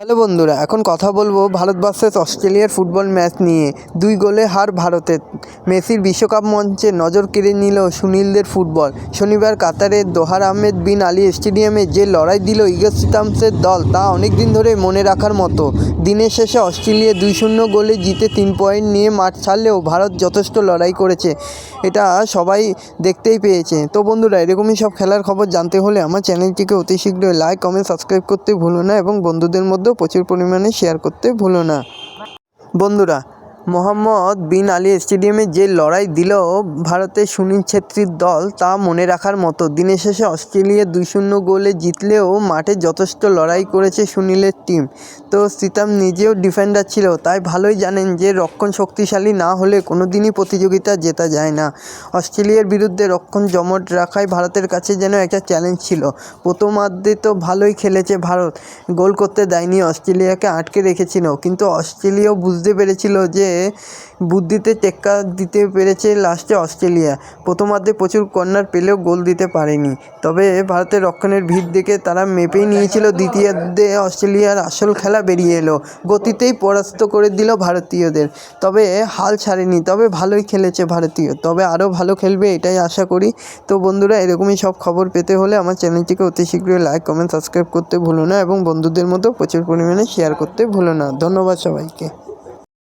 Hello বন্ধুরা, এখন কথা বলব ভারত ভার্সেস অস্ট্রেলিয়ার ফুটবল ম্যাচ নিয়ে। দুই গোলে হার ভারতের মেসির বিশ্বকাপ মঞ্চে নজর কেড়ে নিল সুনীলদের ফুটবল। শনিবার কাতারের দোহার আহমেদ বিন আলী স্টেডিয়ামে যে লড়াই দিল ইগস্টামসের দল, তা অনেক দিন ধরে মনে রাখার মতো। দিনের শেষে অস্ট্রেলিয়া দুই শূন্য গোলে জিতে তিন পয়েন্ট নিয়ে মাঠ ছাড়লেও ভারত যথেষ্ট লড়াই করেছে। এটা সবাই দেখতেই পেয়েছে। তো বন্ধুরা, এরকমই সব খেলার খবর জানতে হলে আমার চ্যানেলটিকে অতি শীঘ্রই লাইক কমেন্ট সাবস্ক্রাইব করতে ভুলো না এবং বন্ধুদের মধ্যেও প্রচুর পরিমাণে শেয়ার করতে ভুলো না। বন্ধুরা মোহাম্মদ বিন আলী স্টেডিয়ামে যে লড়াই দিল ভারতের সুনীল ছেত্রীর দল তা মনে রাখার মতো। দিনের শেষে অস্ট্রেলিয়া দুই শূন্য গোলে জিতলেও মাঠে যথেষ্ট লড়াই করেছে সুনীলের টিম। তো সিতাম নিজেও ডিফেন্ডার ছিল, তাই ভালোই জানেন যে রক্ষণ শক্তিশালী না হলে কোনো দিনই প্রতিযোগিতা জেতা যায় না। অস্ট্রেলিয়ার বিরুদ্ধে রক্ষণ জমট রাখাই ভারতের কাছে যেন একটা চ্যালেঞ্জ ছিল। প্রথমার্ধে তো ভালোই খেলেছে ভারত, গোল করতে দেয়নি অস্ট্রেলিয়াকে আটকে রেখেছিল, কিন্তু অস্ট্রেলিয়াও বুঝতে পেরেছিল যে বুদ্ধিতে টেক্কা দিতে পেরেছে লাস্টে অস্ট্রেলিয়া। প্রথমার্ধে প্রচুর কর্নার পেলেও গোল দিতে পারেনি। তবে ভারতের রক্ষণের ভিড় দেখে তারা মেপেই নিয়েছিল দ্বিতীয়ার্ধে অস্ট্রেলিয়ার আসল খেলা বেরিয়ে এলো। গতিতেই পরাস্ত করে দিল ভারতীয়দের। তবে হাল ছাড়েনি, তবে ভালোই খেলেছে ভারতীয়। তবে আরও ভালো খেলবে এটাই আশা করি। তো বন্ধুরা, এরকমই সব খবর পেতে হলে আমার চ্যানেলটিকে অতি শীঘ্রই লাইক, কমেন্ট, সাবস্ক্রাইব করতে ভুলো না এবং বন্ধুদের মতো প্রচুর পরিমাণে শেয়ার করতে ভুলো না। ধন্যবাদ সবাইকে।